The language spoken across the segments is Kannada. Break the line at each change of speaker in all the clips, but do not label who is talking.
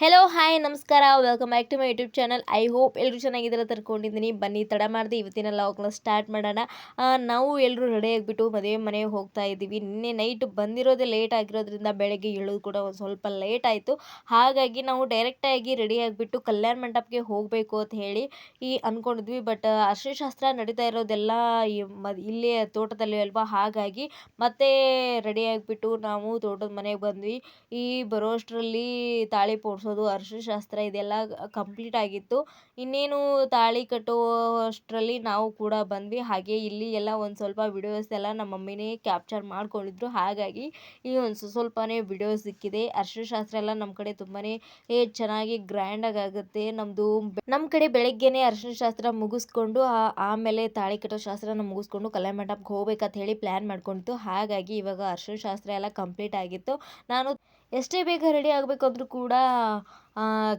ಹೆಲೋ ಹಾಯ್ ನಮಸ್ಕಾರ. Welcome back to my YouTube channel I hope ಎಲ್ಲರೂ ಚೆನ್ನಾಗಿದ್ದೀರ ತರ್ಕೊಂಡಿದ್ದೀನಿ ಬನ್ನಿ, ತಡ ಮಾಡಿದೆ ಇವತ್ತಿನ ಲಾಗ್ನ ಸ್ಟಾರ್ಟ್ ಮಾಡೋಣ. ನಾವು ಎಲ್ಲರೂ ರೆಡಿ ಆಗಿಬಿಟ್ಟು ಮದುವೆ ಮನೆಗೆ ಹೋಗ್ತಾ ಇದ್ದೀವಿ. ನಿನ್ನೆ ನೈಟ್ ಬಂದಿರೋದೇ ಲೇಟ್ ಆಗಿರೋದ್ರಿಂದ ಬೆಳಗ್ಗೆ ಹೇಳೋದು ಕೂಡ ಒಂದು ಸ್ವಲ್ಪ ಲೇಟ್ ಆಯಿತು. ಹಾಗಾಗಿ ನಾವು ಡೈರೆಕ್ಟಾಗಿ ರೆಡಿ ಆಗಿಬಿಟ್ಟು ಕಲ್ಯಾಣ ಮಂಟಪಕ್ಕೆ ಹೋಗಬೇಕು ಅಂತ ಹೇಳಿ, ಈ ಅಂದ್ಕೊಂಡಿದ್ವಿ ಬಟ್ ಅರ್ಶಿನಶಾಸ್ತ್ರ ನಡೀತಾ ಇರೋದೆಲ್ಲ ಈ ಮ ಇಲ್ಲೇ ತೋಟದಲ್ಲಿ ಅಲ್ವಾ? ಹಾಗಾಗಿ ಮತ್ತೆ ರೆಡಿ ಆಗಿಬಿಟ್ಟು ನಾವು ತೋಟದ ಮನೆಗೆ ಬಂದ್ವಿ. ಈ ಬರೋಷ್ಟರಲ್ಲಿ ತಾಳಿ ಅರಿಶಿನ ಶಾಸ್ತ್ರ ಇದೆಲ್ಲ ಕಂಪ್ಲೀಟ್ ಆಗಿತ್ತು. ಇನ್ನೇನು ತಾಳಿ ಕಟ್ಟುವಷ್ಟರಲ್ಲಿ ನಾವು ಕೂಡ ಬಂದ್ವಿ. ಹಾಗೆ ಇಲ್ಲಿ ಎಲ್ಲ ಒಂದು ಸ್ವಲ್ಪ ವಿಡಿಯೋಸ್ ಎಲ್ಲ ನಮ್ಮ ಮಮ್ಮಿನೇ ಕ್ಯಾಪ್ಚರ್ ಮಾಡ್ಕೊಂಡಿದ್ರು. ಹಾಗಾಗಿ ಈ ಒಂದು ಸ್ವ- ಸ್ವಲ್ಪನೇ ವಿಡಿಯೋ ಸಿಕ್ಕಿದೆ. ಅರಿಶಿನ ಶಾಸ್ತ್ರ ಎಲ್ಲ ನಮ್ಮ ಕಡೆ ತುಂಬಾ ಚೆನ್ನಾಗಿ ಗ್ರ್ಯಾಂಡಾಗಿ ಆಗುತ್ತೆ. ನಮ್ಮದು ನಮ್ಮ ಕಡೆ ಬೆಳಗ್ಗೆನೇ ಅರಿಶಿನ ಶಾಸ್ತ್ರ ಮುಗಿಸ್ಕೊಂಡು ಆಮೇಲೆ ತಾಳಿ ಕಟ್ಟೋ ಶಾಸ್ತ್ರನ ಮುಗಿಸ್ಕೊಂಡು ಕಲ್ಯಾಣ ಮಂಟಪಕ್ಕೆ ಹೋಗ್ಬೇಕಂತ ಹೇಳಿ ಪ್ಲ್ಯಾನ್ ಮಾಡ್ಕೊಂಡಿತ್ತು. ಹಾಗಾಗಿ ಇವಾಗ ಅರಿಶಿನ ಶಾಸ್ತ್ರ ಎಲ್ಲ ಕಂಪ್ಲೀಟ್ ಆಗಿತ್ತು. ನಾನು ಎಷ್ಟೇ ಬೇಗ ರೆಡಿ ಆಗಬೇಕಂದ್ರೂ ಕೂಡ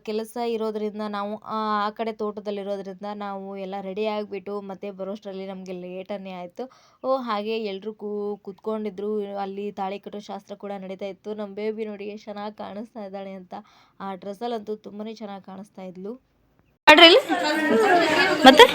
ಕೆಲಸ ಇರೋದರಿಂದ ನಾವು ಆ ಆ ಕಡೆ ತೋಟದಲ್ಲಿರೋದ್ರಿಂದ ನಾವು ಎಲ್ಲ ರೆಡಿ ಆಗಿಬಿಟ್ಟು ಮತ್ತೆ ಬರೋಷ್ಟರಲ್ಲಿ ನಮಗೆ ಲೇಟನ್ನೇ ಆಯಿತು. ಓ ಹಾಗೆ ಎಲ್ಲರೂ ಕೂ ಕೂತ್ಕೊಂಡಿದ್ರು. ಅಲ್ಲಿ ತಾಳಿ ಕಟ್ಟೋ ಶಾಸ್ತ್ರ ಕೂಡ ನಡೀತಾ ಇತ್ತು. ನಮ್ಮ ಬೇಬಿ ನೋಡಿ ಎಷ್ಟು ಚೆನ್ನಾಗಿ ಕಾಣಿಸ್ತಾ ಇದ್ದಾಳೆ ಅಂತ. ಆ ಡ್ರೆಸ್ಸಲ್ಲಂತೂ ತುಂಬಾ ಚೆನ್ನಾಗಿ ಕಾಣಿಸ್ತಾ ಇದ್ಲು.
ಮತ್ತೆ?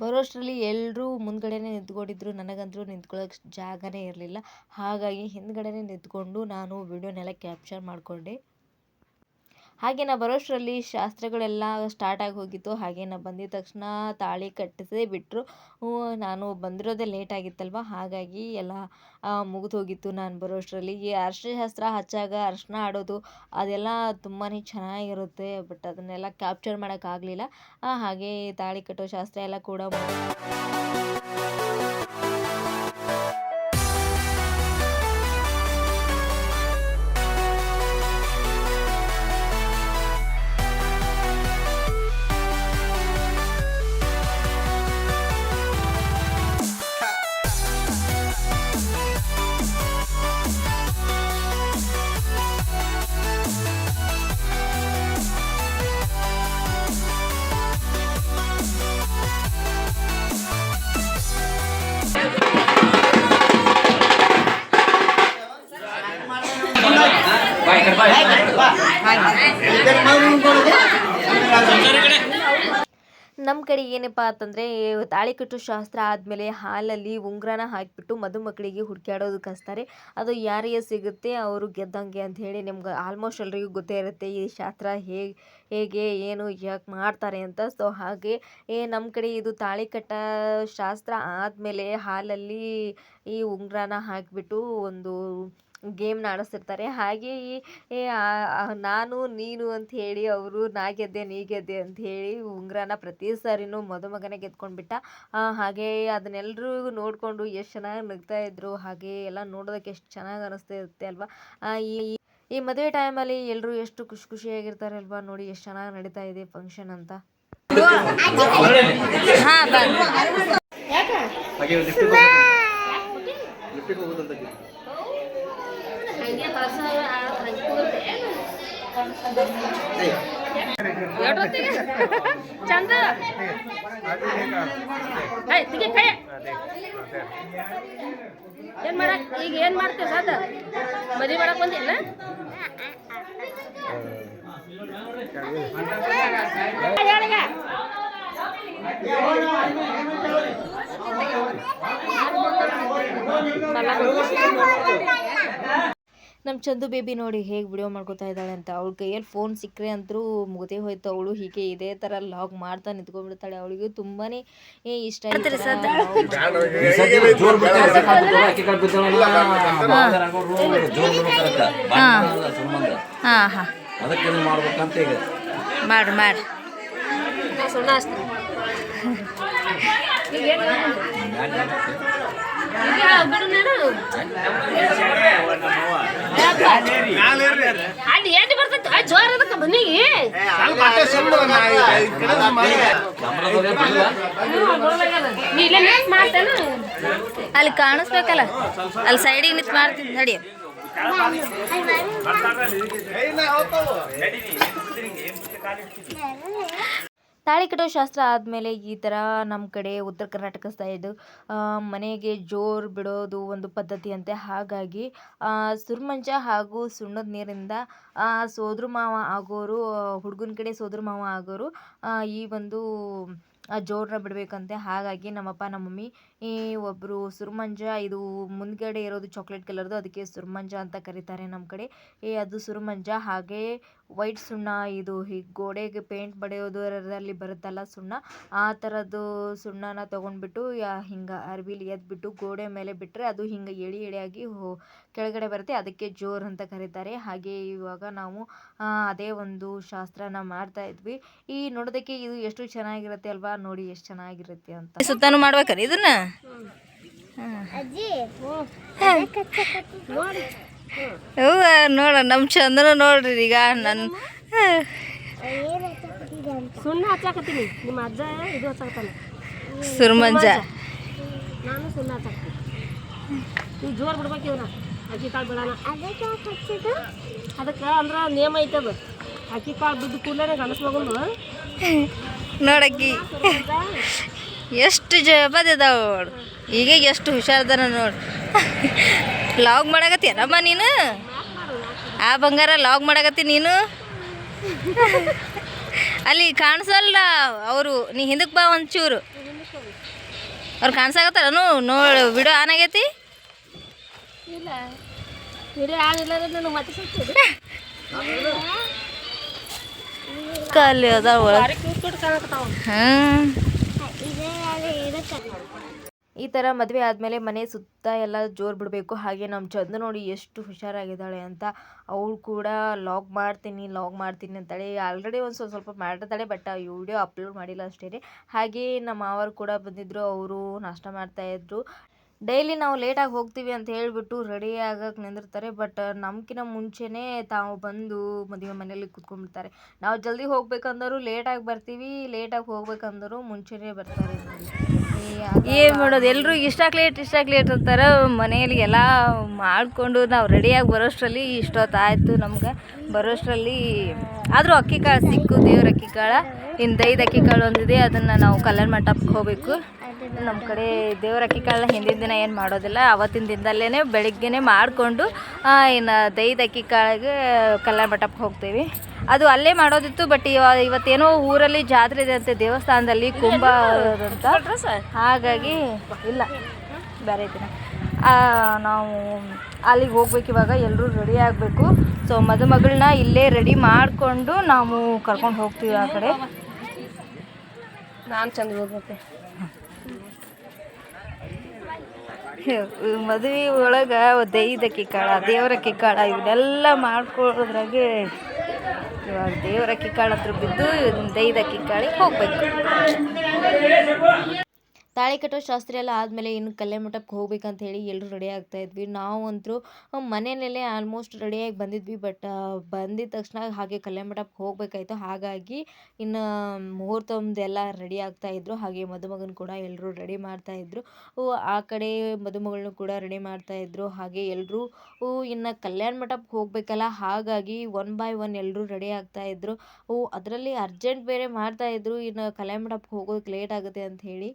ಬರೋಷ್ಟರಲ್ಲಿ ಎಲ್ಲರೂ ಮುಂದ್ಗಡೆನೇ ನಿಂತ್ಕೊಂಡಿದ್ರು. ನನಗಂತೂ ನಿಂತ್ಕೊಳ್ಳೋಕೆ ಜಾಗನೇ ಇರಲಿಲ್ಲ. ಹಾಗಾಗಿ ಹಿಂದ್ಗಡೆನೇ ನಿಂತ್ಕೊಂಡು ನಾನು ವಿಡಿಯೋನೆಲ್ಲ ಕ್ಯಾಪ್ಚರ್ ಮಾಡಿಕೊಂಡೆ. ಹಾಗೆ ನಾ ಬರೋಷ್ಟರಲ್ಲಿ ಶಾಸ್ತ್ರಗಳೆಲ್ಲ ಸ್ಟಾರ್ಟ್ ಆಗಿ ಹೋಗಿತ್ತು. ಹಾಗೆ ನಾ ಬಂದಿದ ತಕ್ಷಣ ತಾಳಿ ಕಟ್ಟಿಸೇ ಬಿಟ್ಟರು ನಾನು ಬಂದಿರೋದೇ ಲೇಟ್ ಆಗಿತ್ತಲ್ವ? ಹಾಗಾಗಿ ಎಲ್ಲ ಮುಗಿದು ಹೋಗಿತ್ತು ನಾನು ಬರೋಷ್ಟರಲ್ಲಿ. ಈ ಅರ್ಶಿಣ ಶಾಸ್ತ್ರ ಹಚ್ಚಾಗ ಅರಿಶಿನ ಆಡೋದು ಅದೆಲ್ಲ ತುಂಬಾ ಚೆನ್ನಾಗಿರುತ್ತೆ ಬಟ್ ಅದನ್ನೆಲ್ಲ ಕ್ಯಾಪ್ಚರ್ ಮಾಡೋಕ್ಕಾಗಲಿಲ್ಲ ಹಾಗೆ ತಾಳಿ ಕಟ್ಟೋ ಶಾಸ್ತ್ರ ಎಲ್ಲ ಕೂಡ ನಮ್ಮ ಕಡೆ ಏನಪ್ಪ ಅಂತಂದರೆ ತಾಳಿಕಟ್ಟು ಶಾಸ್ತ್ರ ಆದಮೇಲೆ ಹಾಲಲ್ಲಿ ಉಂಗುರನ ಹಾಕಿಬಿಟ್ಟು ಮದುಮಕ್ಕಳಿಗೆ ಹುಡುಕಾಡೋದು ಕಸ್ತಾರೆ. ಅದು ಯಾರಿಗೆ ಸಿಗುತ್ತೆ, ಅವರು ಗೆದ್ದಂಗೆ ಅಂತ ಹೇಳಿ ನಿಮ್ಗೆ ಆಲ್ಮೋಸ್ಟ್ ಎಲ್ರಿಗೂ ಗೊತ್ತೇ ಇರುತ್ತೆ ಈ ಶಾಸ್ತ್ರ ಹೇಗೆ ಹೇಗೆ, ಏನು, ಯಾಕೆ ಮಾಡ್ತಾರೆ ಅಂತ. ಸೊ ಹಾಗೆ, ಏ ನಮ್ಮ ಕಡೆ ಇದು ತಾಳಿ ಕಟ್ಟೋ ಶಾಸ್ತ್ರ ಆದಮೇಲೆ ಹಾಲಲ್ಲಿ ಈ ಉಂಗುರನ ಹಾಕಿಬಿಟ್ಟು ಒಂದು ಗೇಮ್ನ ಆಡಿಸ್ತಿರ್ತಾರೆ. ಹಾಗೆ ಈ ನಾನು ನೀನು ಅಂತ ಹೇಳಿ ಅವರು ನಾ ಗೆದ್ದೆ ನೀ ಗೆದ್ದೆ ಅಂತ ಹೇಳಿ ಉಂಗುರನ ಪ್ರತಿ ಸಾರಿನೂ ಮದುಮಗನೇ ಗೆದ್ಕೊಂಡು ಬಿಟ್ಟ ಹಾಗೆ ಅದನ್ನೆಲ್ಲರೂ ನೋಡಿಕೊಂಡು ಎಷ್ಟು ಚೆನ್ನಾಗಿ ನಗ್ತಾ ಇದ್ರು ಹಾಗೆ ಎಲ್ಲ ನೋಡೋದಕ್ಕೆ ಎಷ್ಟು ಚೆನ್ನಾಗಿ ಅನಿಸ್ತಾ ಇರುತ್ತೆ ಅಲ್ವಾ ಈ ಈ- ಈ ಮದುವೆ ಟೈಮಲ್ಲಿ ಎಲ್ಲರೂ ಎಷ್ಟು ಖುಷಿ ಖುಷಿಯಾಗಿರ್ತಾರೆ ಅಲ್ವಾ? ನೋಡಿ ಎಷ್ಟು ಚೆನ್ನಾಗಿ ನಡೀತಾ ಇದೆ ಫಂಕ್ಷನ್ ಅಂತ.
ಹಾ ಚಂದ.
ಏನ್ ಮಾಡಕ್ ಈಗ ಏನ್ ಮಾಡ್ತೇವೆ ಸಾಧ ಮದಿ ಮಾಡಕ್ ಬಂದಿಲ್ಲ? ಹೇಳಿಗ
ನಮ್ಮ ಚಂದು ಬೇಬಿ ನೋಡಿ ಹೇಗೆ ವಿಡಿಯೋ ಮಾಡ್ಕೊತಾ ಇದ್ದಾಳೆ ಅಂತ. ಅವ್ಳ ಕೈಯಲ್ಲಿ ಫೋನ್ ಸಿಕ್ಕರೆ ಅಂತೂ ಮುಗದೇ ಹೋಯ್ತು. ಅವಳು ಹೀಗೆ ಇದೇ ಥರ ಲಾಗ್ ಮಾಡ್ತಾ ನಿಂತ್ಕೊಂಡ್ಬಿಡ್ತಾಳೆ. ಅವಳಿಗೆ ತುಂಬಾ ಇಷ್ಟ
ಹಾ. ಮಾಡ್ರಿ
ಸುಣ್ಣ ಹಚ್ತೀನಿ ಈಗ ಏನ್ ಈಗ ಬಿಡು ನೀನು ಅಲ್ಲಿ ಮಾಡ್ತೇನ?
ಅಲ್ಲಿ ಕಾಣಿಸ್ಬೇಕಲ್ಲ. ಅಲ್ಲಿ ಸೈಡಿಗೆ ನಿಂತು ಮಾಡ್ತೀನಿ ನಡಿ.
ತಾಳಿ ಕಟ್ಟೋ ಶಾಸ್ತ್ರ ಆದಮೇಲೆ ಈ ಥರ ನಮ್ಮ ಕಡೆ ಉತ್ತರ ಕರ್ನಾಟಕ ಸೈಡು ಮನೆಗೆ ಜೋರು ಬಿಡೋದು ಒಂದು ಪದ್ಧತಿ ಅಂತೆ ಹಾಗಾಗಿ ಸುರ್ಮಂಚ ಹಾಗೂ ಸುಣ್ಣದ ನೀರಿಂದ ಸೋದ್ರ ಮಾವ ಆಗೋರು ಹುಡುಗನ ಕಡೆ ಸೋದ್ರ ಮಾವ ಆಗೋರು ಈ ಒಂದು ಜೋರನ್ನ ಬಿಡಬೇಕಂತೆ. ಹಾಗಾಗಿ ನಮ್ಮಪ್ಪ ನಮ್ಮ ಮಮ್ಮಿ ಈ ಒಬ್ರು ಸುರ್ಮಂಜ, ಇದು ಮುಂದ್ಗಡೆ ಇರೋದು ಚಾಕ್ಲೇಟ್ ಕಲರ್ದು ಅದಕ್ಕೆ ಸುರ್ಮಂಜ ಅಂತ ಕರೀತಾರೆ ನಮ್ಮ ಕಡೆ. ಏ, ಅದು ಸುರ್ಮಂಜ, ಹಾಗೆ ವೈಟ್ ಸುಣ್ಣ, ಇದು ಹೀಗೆ ಗೋಡೆಗೆ ಪೇಂಟ್ ಬಡಿಯೋದರಲ್ಲಿ ಬರುತ್ತಲ್ಲ ಸುಣ್ಣ, ಆ ಥರದ್ದು ಸುಣ್ಣನ ತಗೊಂಡ್ಬಿಟ್ಟು ಹಿಂಗೆ ಅರ್ಬಿಲಿ ಎದ್ಬಿಟ್ಟು ಗೋಡೆ ಮೇಲೆ ಬಿಟ್ಟರೆ ಅದು ಹಿಂಗೆ ಎಳಿ ಎಳೆಯಾಗಿ ಕೆಳಗಡೆ ಬರುತ್ತೆ. ಅದಕ್ಕೆ ಜೋರ್ ಅಂತ ಕರೀತಾರೆ. ಹಾಗೆ ಇವಾಗ ನಾವು ಅದೇ ಒಂದು ಶಾಸ್ತ್ರನ ಮಾಡ್ತಾ ಇದ್ವಿ. ಈ ನೋಡೋದಕ್ಕೆ ಇದು ಎಷ್ಟು ಚೆನ್ನಾಗಿರುತ್ತೆ ಅಲ್ವಾ? ನೋಡಿ, ಎಷ್ಟು ಚೆನ್ನಾಗಿರುತ್ತೆ ಅಂತ.
ಸುತ್ತಾನು ಮಾಡ್ಬೇಕಾರೆ ಇದನ್ನ? ಹೂವ ನೋಡ ನಮ್ಮ ಚಂದನ ನೋಡ್ರಿ ಈಗ ನನ್ನ
ಸುಣ್ಣ ಹಚ್ಚಾಕತ್ತೀನಿ. ನಿಮ್ಮ ಅಜ್ಜ ಇದು ಹಚ್ಚಾಕತ್ತಾನ.
ಸುರ್ಮಂಜ
ನಾನು ಸುಣ್ಣ ಹಚ್ಚಾಕತ್ತೀನಿ. ನೀವು ಜೋರು ಬಿಡ್ಬೇಕು ಇವನ್ನ. ಅಕ್ಕಿ ಕಾಳು ಬಿಡೋಣ. ಅದಕ್ಕೆ ಅಂದ್ರೆ ನಿಯಮ ಐತದ ಅಕ್ಕಿ ಕಾಳು ಬಿದ್ದು ಕೂಡಲೇ ಗಣಸ್ ಮಗಂದು.
ನೋಡಕ್ಕಿ ಎಷ್ಟು ಜಬದಿದಾವ ನೋಡು. ಈಗ ಎಷ್ಟು ಹುಷಾರ್ದಾನ ನೋಡು. ಲಾಗ್ ಮಾಡಾಕತ್ತೀನಮ್ಮ ನೀನು? ಆ ಬಂಗಾರ ಲಾಗ್ ಮಾಡಾಕತ್ತಿ ನೀನು? ಅಲ್ಲಿ ಕಾಣಿಸಲ್ಲ ಅವರು? ನೀ ಹಿಂದಕ್ಕೆ ಬಾ ಒಂಚೂರು. ಅವ್ರು ಕಾಣಿಸಾಕತ್ತಾರನು ನೋಡು ವಿಡಿಯೋ ಆನ್ ಆಗೈತಿ? ಕಲ್ಲಿ ಒಳಗೆ
ಈ ತರ ಮದುವೆ ಆದಮೇಲೆ ಮನೆ ಸುತ್ತ ಎಲ್ಲ ಜೋರ್ ಬಿಡಬೇಕು. ಹಾಗೆ ನಮ್ಮ ಚಂದ ನೋಡಿ ಎಷ್ಟು ಹುಷಾರಾಗಿದ್ದಾಳೆ ಅಂತ ಅವಳು ಕೂಡ ಲಾಗ್ ಮಾಡ್ತೀನಿ ಲಾಗ್ ಮಾಡ್ತೀನಿ ಅಂತಾಳೆ ಆಲ್ರೆಡಿ ಒಂದು ಸ್ವಲ್ಪ ಸ್ವಲ್ಪ ಮಾಡಿರ್ತಾಳೆ ಬಟ್ ಆ ವಿಡಿಯೋ ಅಪ್ಲೋಡ್ ಮಾಡಿಲ್ಲ ಅಷ್ಟೇ ಹಾಗೆ ನಮ್ಮ ಮಾವರು ಕೂಡ ಬಂದಿದ್ರು, ಅವರು ನಾಷ್ಟ ಮಾಡ್ತಾಯಿದ್ರು ಡೈಲಿ ನಾವು ಲೇಟಾಗಿ ಹೋಗ್ತೀವಿ ಅಂತ ಹೇಳಿಬಿಟ್ಟು ರೆಡಿ ಆಗಕ್ಕೆ ನಿಂದಿರ್ತಾರೆ ಬಟ್ ನಮ್ಕಿಂತ ಮುಂಚೆನೇ ತಾವು ಬಂದು ಮದುವೆ ಮನೇಲಿ ಕೂತ್ಕೊಂಡ್ಬಿಡ್ತಾರೆ. ನಾವು ಜಲ್ದಿ ಹೋಗ್ಬೇಕಂದರೂ ಲೇಟಾಗಿ ಬರ್ತೀವಿ ಲೇಟಾಗಿ ಹೋಗ್ಬೇಕಂದರೂ ಮುಂಚೆನೇ ಬರ್ತಾರೆ.
ಏನು ಮಾಡೋದು? ಎಲ್ಲರೂ ಇಷ್ಟಾಗಿ ಲೇಟ್ ಇಷ್ಟಾಗಿ ಲೇಟ್ ಅಂತಾರೆ. ಮನೆಯಲ್ಲಿ ಎಲ್ಲ ಮಾಡಿಕೊಂಡು ನಾವು ರೆಡಿಯಾಗಿ ಬರೋಷ್ಟರಲ್ಲಿ ಇಷ್ಟೊತ್ತಾಯಿತು ನಮ್ಗೆ. ಬರೋಷ್ಟರಲ್ಲಿ ಆದರೂ ಅಕ್ಕಿ ಕಾಳು ಸಿಕ್ಕು ದೇವ್ರ ಅಕ್ಕಿ ಕಾಳು. ಇನ್ನು ದೈದು ಅಕ್ಕಿ ಕಾಳು ಒಂದಿದೆ ಅದನ್ನು ನಾವು ಕಲ್ಯಾಣ ಮಂಟಪಕ್ಕೆ ಹೋಗಬೇಕು. ನಮ್ಮ ಕಡೆ ದೇವ್ರ ಅಕ್ಕಿ ಕಾಳನ್ನ ಹಿಂದಿನ ದಿನ ಏನು ಮಾಡೋದಿಲ್ಲ, ಅವತ್ತಿನ ದಿನದಲ್ಲೇ ಬೆಳಿಗ್ಗೆನೇ ಮಾಡಿಕೊಂಡು ಇನ್ನು ದೈದ ಅಕ್ಕಿ ಕಾಳಿಗೆ ಕಲ್ಯಾಣ ಮಂಟಪಕ್ಕೆ ಹೋಗ್ತೀವಿ. ಅದು ಅಲ್ಲೇ ಮಾಡೋದಿತ್ತು ಬಟ್ ಇವ, ಇವತ್ತೇನೋ ಊರಲ್ಲಿ ಜಾತ್ರೆ ಇದೆ ಅಂತೆ, ದೇವಸ್ಥಾನದಲ್ಲಿ ಕುಂಭ ಅಂತ. ಹಾಗಾಗಿ ಇಲ್ಲ, ಬೇರೆ ದಿನ ನಾವು ಅಲ್ಲಿಗೆ ಹೋಗ್ಬೇಕು ಇವಾಗ ಎಲ್ಲರೂ ರೆಡಿ ಆಗಬೇಕು. ಸೊ ಮದುಮಗಳನ್ನ ಇಲ್ಲೇ ರೆಡಿ ಮಾಡಿಕೊಂಡು ನಾವು ಕರ್ಕೊಂಡು ಹೋಗ್ತೀವಿ ಆ ಕಡೆ.
ನಾನು ಚಂದ ಹೋಗ್ಬೇಕು.
ಮದುವೆ ಒಳಗೆ ದೈದಕ್ಕಿ ಕಾಳ, ದೇವರಕ್ಕಿ ಕಾಳ ಇವನ್ನೆಲ್ಲ ಮಾಡ್ಕೊಳ್ಳೋದ್ರಾಗೆ ಇವಾಗ ದೇವರಕ್ಕಿ ಕಿಕ್ಕಾಳ ಹತ್ರ ಬಿದ್ದು ದೈದಕ್ಕಿ ಕಾಳಿಗೆ ಹೋಗ್ಬೇಕು.
ತಾಳಿ ಕಟ್ಟೋ ಶಾಸ್ತ್ರ ಎಲ್ಲ ಆದಮೇಲೆ ಇನ್ನು ಕಲ್ಯಾಣ ಮಂಟಪಕ್ಕೆ ಹೋಗ್ಬೇಕಂತ ಹೇಳಿ ಎಲ್ಲರೂ ರೆಡಿ ಆಗ್ತಾ ಇದ್ವಿ. ನಾವಂತರೂ ಮನೆಯಲ್ಲೇ ಆಲ್ಮೋಸ್ಟ್ ರೆಡಿಯಾಗಿ ಬಂದಿದ್ವಿ ಬಟ್ ಬಂದಿದ ತಕ್ಷಣ ಹಾಗೆ ಕಲ್ಯಾಣ ಮಂಟಪಕ್ಕೆ ಹೋಗಬೇಕಾಯ್ತು. ಹಾಗಾಗಿ ಇನ್ನು ಮುಹೂರ್ತಮ್ದೆಲ್ಲ ರೆಡಿ ಆಗ್ತಾ ಇದ್ರು. ಹಾಗೆ ಮದುಮಗನ ಕೂಡ ಎಲ್ಲರೂ ರೆಡಿ ಮಾಡ್ತಾ ಇದ್ರು. ಉ, ಆ ಕಡೆ ಮದುಮಗಳನ್ನೂ ಕೂಡ ರೆಡಿ ಮಾಡ್ತಾ ಇದ್ರು. ಹಾಗೆ ಎಲ್ಲರೂ ಇನ್ನು ಕಲ್ಯಾಣ ಮಂಟಪಕ್ಕೆ ಹೋಗಬೇಕಲ್ಲ. ಹಾಗಾಗಿ ಒನ್ ಬೈ ಒನ್ ಎಲ್ಲರೂ ರೆಡಿ ಆಗ್ತಾ ಇದ್ರು. ಅದರಲ್ಲಿ ಅರ್ಜೆಂಟ್ ಬೇರೆ ಮಾಡ್ತಾ ಇದ್ರು. ಇನ್ನು ಕಲ್ಯಾಣ ಮಂಟಪಕ್ಕೆ ಹೋಗೋದಕ್ಕೆ ಲೇಟ್ ಆಗುತ್ತೆ ಅಂತ ಹೇಳಿ.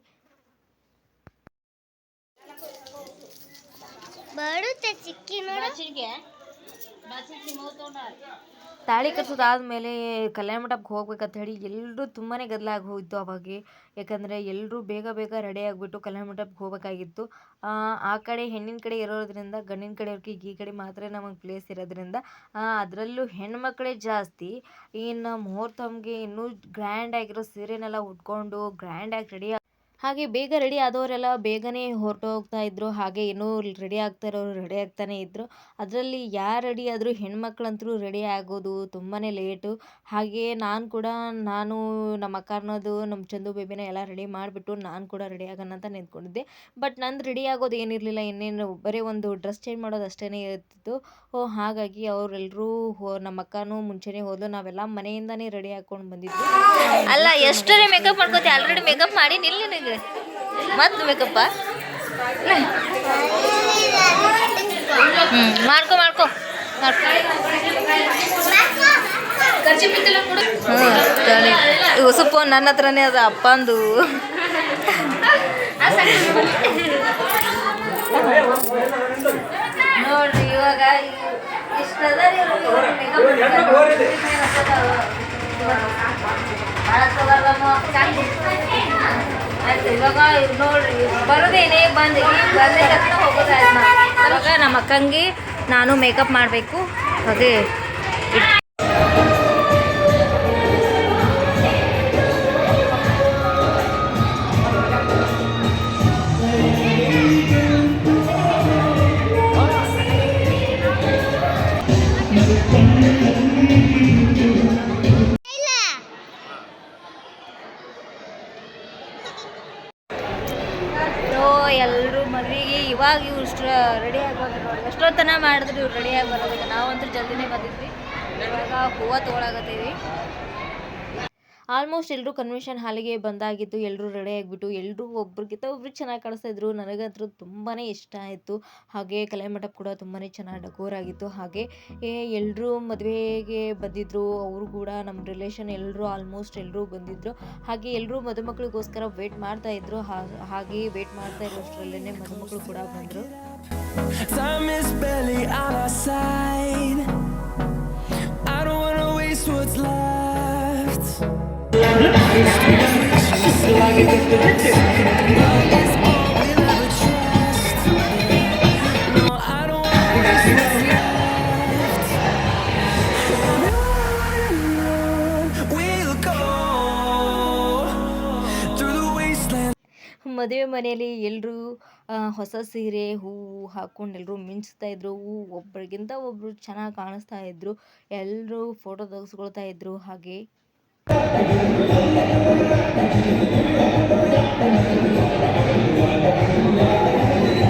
ತಾಳಿ ಕಟ್ಸೋದಾದ್ಮೇಲೆ ಕಲ್ಯಾಣ ಮಂಟಪಕ್ಕೆ ಹೋಗ್ಬೇಕಂತ ಹೇಳಿ ಎಲ್ಲರೂ ತುಂಬಾ ಗದ್ದಲ ಆಗಿ ಹೋಯಿತು ಅವಾಗ. ಯಾಕಂದರೆ ಎಲ್ಲರೂ ಬೇಗ ಬೇಗ ರೆಡಿ ಆಗಿಬಿಟ್ಟು ಕಲ್ಯಾಣ ಮಂಟಪಕ್ಕೆ ಹೋಗಬೇಕಾಗಿತ್ತು. ಆ, ಆ ಕಡೆ ಹೆಣ್ಣಿನ ಕಡೆ ಇರೋದ್ರಿಂದ ಗಂಡಿನ ಕಡೆಯವ್ರಿಗೆ ಈ ಕಡೆ ಮಾತ್ರ ನಮಗೆ ಪ್ಲೇಸ್ ಇರೋದ್ರಿಂದ ಅದರಲ್ಲೂ ಹೆಣ್ಮಕ್ಳೇ ಜಾಸ್ತಿ. ಇನ್ನು ಮುಹೂರ್ತಮ್ಗೆ ಇನ್ನೂ ಗ್ರ್ಯಾಂಡ್ ಆಗಿರೋ ಸೀರೆನೆಲ್ಲ ಉಟ್ಕೊಂಡು ಗ್ರ್ಯಾಂಡಾಗಿ ರೆಡಿ ಹಾಗೆ ಬೇಗ ರೆಡಿ ಆದವರೆಲ್ಲ ಬೇಗನೆ ಹೊರಟೋಗ್ತಾ ಇದ್ದರು ಹಾಗೆ ಇನ್ನೂ ರೆಡಿ ಆಗ್ತಾ ಇರೋರು ರೆಡಿ ಆಗ್ತಾನೆ ಇದ್ದರು ಅದರಲ್ಲಿ ಯಾರು ರೆಡಿ ಆದರೂ ಹೆಣ್ಮಕ್ಳಂತೂ ರೆಡಿ ಆಗೋದು ತುಂಬಾ ಲೇಟು ಹಾಗೆ ನಾನು ಕೂಡ, ನಾನು ನಮ್ಮ ಅಕ್ಕನದು ನಮ್ಮ ಚಂದು ಬೇಬಿನ ಎಲ್ಲ ರೆಡಿ ಮಾಡಿಬಿಟ್ಟು ನಾನು ಕೂಡ ರೆಡಿ ಆಗೋಣ ಅಂತ ನಿಂತ್ಕೊಂಡಿದ್ದೆ. ಬಟ್ ನಂದು ರೆಡಿ ಆಗೋದು ಏನಿರಲಿಲ್ಲ, ಇನ್ನೇನು ಬರೀ ಒಂದು ಡ್ರೆಸ್ ಚೇಂಜ್ ಮಾಡೋದು ಅಷ್ಟೇ ಇರ್ತಿತ್ತು. ಓ, ಹಾಗಾಗಿ ಅವರೆಲ್ಲರೂ ಹೋ, ನಮ್ಮ ಅಕ್ಕನೂ ಮುಂಚೆನೇ ಹೋದ್ಲು. ನಾವೆಲ್ಲ ಮನೆಯಿಂದನೇ ರೆಡಿ ಹಾಕೊಂಡು ಬಂದಿದ್ವಿ.
ಅಲ್ಲ, ಎಷ್ಟರೇ ಮೇಕಪ್ ಮಾಡ್ಕೋತಿ? ಆಲ್ರೆಡಿ ಮೇಕಪ್ ಮಾಡಿ ನಿಲ್ಲಿ ನಿನಗೆ ಮತ್ತೆ ಬೇಕಪ್ಪ? ಮಾಡ್ಕೊ ಮಾಡ್ಕೊ. ಮಾಡ್ಕೊ. ಹ್ಞೂ ಉಸುಪು ನನ್ನ ಹತ್ರನೇ ಅದ ಅಪ್ಪಂದು. ನೋಡ್ರಿ, ಇವಾಗ ಇಷ್ಟ ಆಯ್ತು, ಇವಾಗ ನೋಡ್ರಿ, ಬರೋದೇನೆ ಬಂದು ಈಗ ಬಂದೇ ತಕ್ಷಣ ಹೋಗೋದಾಯ್ತು ಇವಾಗ ನಮ್ಮ ಅಕ್ಕಂಗೆ ನಾನು ಮೇಕಪ್ ಮಾಡಬೇಕು. ಹಾಗೆ ಎಷ್ಟೊತ್ತನ ಮಾಡಿದ್ರು ಇವ್ರು ರೆಡಿ ಆಗಿ ಬರೋದಕ್ಕೆ ನಾವಂತೂ ಜಲ್ದಿನೇ ಬಂದಿದ್ವಿ. ಇವಾಗ ಹೂವು ತೊಗೊಳಕತ್ತೀವಿ
ಆಲ್ಮೋಸ್ಟ್ ಎಲ್ಲರೂ ಕನ್ವೆನ್ಷನ್ ಹಾಲಿಗೆ ಬಂದಾಗಿದ್ದು ಎಲ್ಲರೂ ರೆಡಿ ಆಗಿಬಿಟ್ಟು ಎಲ್ಲರೂ ಒಬ್ರಿಗಿಂತ ಒಬ್ರು ಚೆನ್ನಾಗಿ ಕಾಣಿಸ್ತಾಯಿದ್ರು ನನಗಂತೂ ತುಂಬಾ ಇಷ್ಟ ಆಯಿತು. ಹಾಗೆ ಕಲೆ ಮಂಟಪ ಕೂಡ ತುಂಬಾ ಚೆನ್ನಾಗಿ ಡಕೋರ್ ಆಗಿತ್ತು. ಹಾಗೆ ಎಲ್ಲರೂ ಮದುವೆಗೆ ಬಂದಿದ್ದರು ಅವರು ಕೂಡ ನಮ್ಮ ರಿಲೇಷನ್ ಎಲ್ಲರೂ ಆಲ್ಮೋಸ್ಟ್ ಎಲ್ಲರೂ ಬಂದಿದ್ದರು ಹಾಗೆ ಎಲ್ಲರೂ ಮದುಮಕ್ಕಳಿಗೋಸ್ಕರ ವೇಟ್ ಮಾಡ್ತಾ ಇದ್ರು. ಹಾಗೆ ವೇಟ್ ಮಾಡ್ತಾ ಇರೋಷ್ಟರಲ್ಲೇ ಮದುಮಕ್ಕಳು ಕೂಡ ಬಂದರು. ಮದುವೆ ಮನೆಯಲ್ಲಿ ಎಲ್ಲರೂ ಹೊಸ ಸೀರೆ, ಹೂವು ಹಾಕ್ಕೊಂಡು ಎಲ್ಲರೂ ಮಿಂಚ್ತಾ ಇದ್ರು, ಹೂ ಒಬ್ರಿಗಿಂತ ಒಬ್ಬರು ಚೆನ್ನಾಗಿ ಕಾಣಿಸ್ತಾ ಇದ್ರು ಎಲ್ಲರೂ ಫೋಟೋ ತೆಗೆಸ್ಕೊಳ್ತಾ ಇದ್ರು, ಹಾಗೆ Thank you.